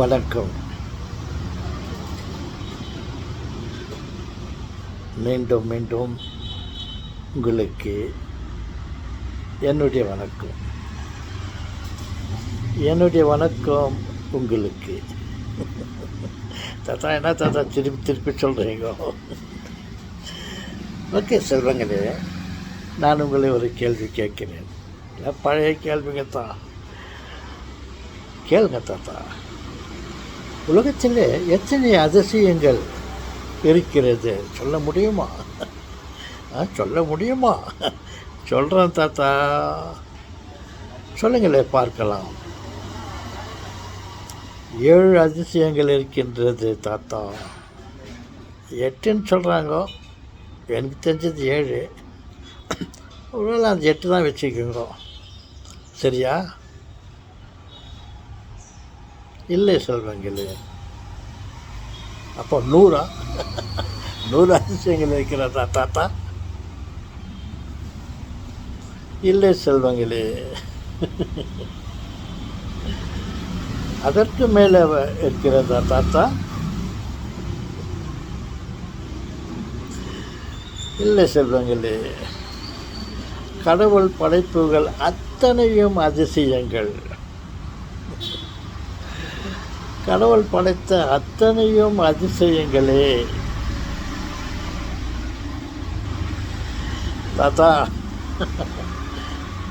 வணக்கம். மீண்டும் மீண்டும் உங்களுக்கு என்னுடைய வணக்கம். என்னுடைய வணக்கம் உங்களுக்கு. தாத்தா என்ன தாத்தா திருப்பி திருப்பி சொல்கிறீங்க ஓகே செல்வங்களே நான் உங்களை ஒரு கேள்வி கேட்கிறேன். பழைய கேள்விங்க தான். கேளுங்க தாத்தா. உலகத்தில் எத்தனை அதிசயங்கள் இருக்கிறது? சொல்ல முடியுமா? ஆ, சொல்ல முடியுமா? சொல்கிறேன் தாத்தா. சொல்லுங்களே பார்க்கலாம். ஏழு அதிசயங்கள் இருக்கின்றது தாத்தா. எட்டுன்னு சொல்கிறாங்க எனக்கு தெரிஞ்சது ஏழு. ஒருவேளை அந்த எட்டு தான் வச்சுக்கோங்க. சரியா? இல்லை செல்வங்களே அப்போ நூறா? நூறு அதிசயங்கள் இருக்கிறதா தாத்தா? இல்லை செல்வங்களே அதற்கு மேலே இருக்கிறதா தாத்தா? இல்லை செல்வங்களே கடவுள் படைப்புகள் அத்தனையும் அதிசயங்கள். கடவுள் படைத்த அத்தனையும் அதிசயங்களே. தாத்தா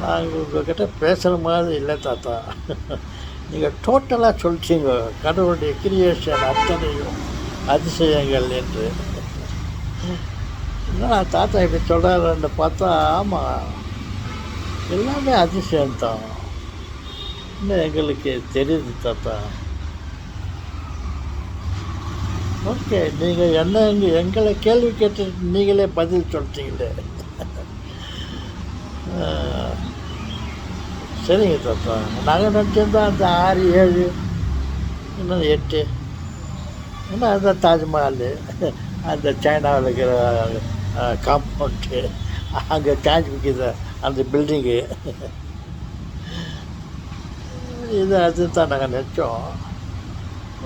நாங்கள் உங்ககிட்ட பேசுகிற மாதிரி இல்லை தாத்தா. நீங்கள் டோட்டலாக சொல்லிச்சிங்க கடவுளுடைய கிரியேஷன் அத்தனையும் அதிசயங்கள் என்று. என்ன தாத்தா இப்படி சொல்கிறாருன்னு பார்த்தா ஆமாம் எல்லாமே அதிசயம்தான். இன்னும் எங்களுக்கு தெரியுது தாத்தா. ஓகே நீங்கள் என்ன இங்கே எங்களை கேள்வி கேட்டு நீங்களே பதில் சொல்லிட்டீங்களே சரிங்க தாத்தா. நாங்கள் நினச்சிருந்தோம் அந்த ஆறு ஏழு இன்னும் எட்டு. என்ன அந்த தாஜ்மஹால் அந்த சைனாவில் இருக்கிற காம்பவுண்டு அங்கே சார்ஜ் விற்கிற அந்த பில்டிங்கு இது அது தான் நாங்கள் நினச்சோம்.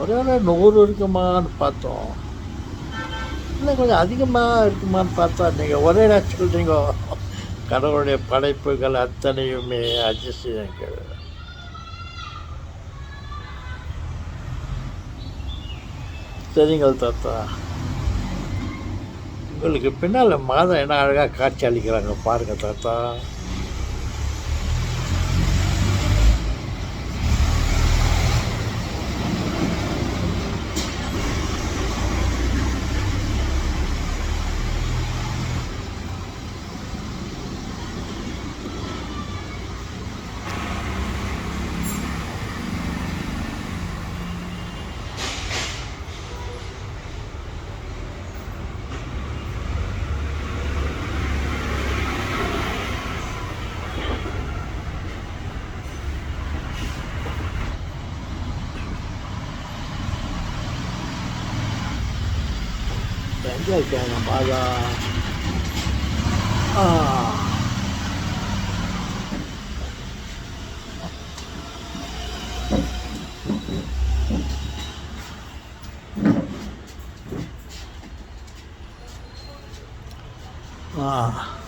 ஒருவேளை நூறு இருக்குமான்னு பார்த்தோம். இல்லை கொஞ்சம் அதிகமாக இருக்குமான்னு பார்த்தா நீங்கள் ஒரே நாள் சொல்கிறீங்க கடவுளுடைய படைப்புகள் அத்தனையுமே அதிசயங்கள். சரிங்கள் தாத்தா. உங்களுக்கு பின்னால் மாதம் என்ன அழகாக காட்சி அளிக்கிறாங்க பாருங்கள் தாத்தா. 人家讲了八个啊。啊。